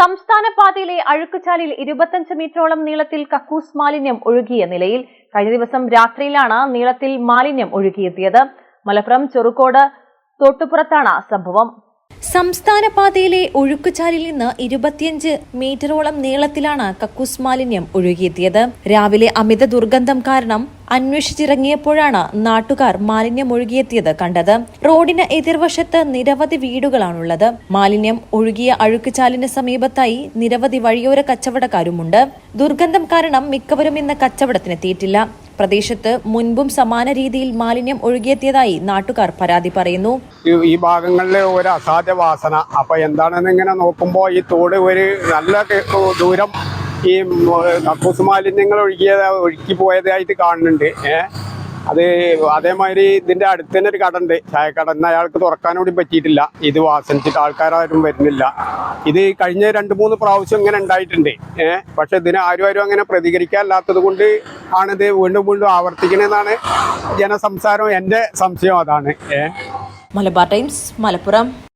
സംസ്ഥാന പാതയിലെ അഴുക്കുചാലിൽ ഇരുപത്തഞ്ച് മീറ്ററോളം നീളത്തിൽ കക്കൂസ് മാലിന്യം ഒഴുകിയ നിലയിൽ കഴിഞ്ഞ ദിവസം രാത്രിയിലാണ് നീളത്തിൽ മാലിന്യം ഒഴുകിയെത്തിയത്. മലപ്പുറം ചെറുക്കോട് തോട്ടുപുറത്താണ് സംഭവം. സംസ്ഥാന പാതയിലെ ഒഴുക്കുചാലിൽ നിന്ന് ഇരുപത്തിയഞ്ച് മീറ്ററോളം നീളത്തിലാണ് കക്കൂസ് മാലിന്യം ഒഴുകിയെത്തിയത്. രാവിലെ അമിത ദുർഗന്ധം കാരണം അന്വേഷിച്ചിറങ്ങിയപ്പോഴാണ് നാട്ടുകാർ മാലിന്യം ഒഴുകിയെത്തിയത് കണ്ടത്. റോഡിന് എതിർവശത്ത് നിരവധി വീടുകളാണുള്ളത്. മാലിന്യം ഒഴുകിയ അഴുക്കുചാലിന് സമീപത്തായി നിരവധി വഴിയോര കച്ചവടക്കാരുമുണ്ട്. ദുർഗന്ധം കാരണം മിക്കവരും ഇന്ന് കച്ചവടത്തിനെത്തിയിട്ടില്ല. പ്രദേശത്ത് മുൻപും സമാന രീതിയിൽ മാലിന്യം ഒഴുകിയെത്തിയതായി നാട്ടുകാർ പരാതി പറയുന്നു. ഈ- ഭാഗങ്ങളിൽ ഒരു അസാധ്യ വാസന. അപ്പൊ എന്താണെന്ന് ഇങ്ങനെ നോക്കുമ്പോൾ ഈ തോട് ഒരു നല്ല ദൂരം ഈ കക്കൂസ് മാലിന്യങ്ങൾ ഒഴുകിയ ഒഴുക്കി പോയതായിട്ട് കാണുന്നുണ്ട്. ഏഹ് അത് അതേമാതിരി ഇതിന്റെ അടുത്ത് തന്നെ ഒരു കടണ്ട് ചായക്കട ഇന്ന് അയാൾക്ക് തുറക്കാൻ കൂടി പറ്റിയിട്ടില്ല. ഇത് വാസനിച്ചിട്ട് ആൾക്കാരും വരുന്നില്ല. ഇത് കഴിഞ്ഞ രണ്ട് മൂന്ന് പ്രാവശ്യം ഇങ്ങനെ ഉണ്ടായിട്ടുണ്ട്. ഏഹ് പക്ഷെ ഇതിന് ആരും ആരും അങ്ങനെ പ്രതികരിക്കാനില്ലാത്തത് കൊണ്ട് ആണിത് വീണ്ടും വീണ്ടും ആവർത്തിക്കണമെന്നാണ് ജനസംസാരം. എന്റെ സംശയം അതാണ്. മലബാർ ടൈംസ് മലപ്പുറം.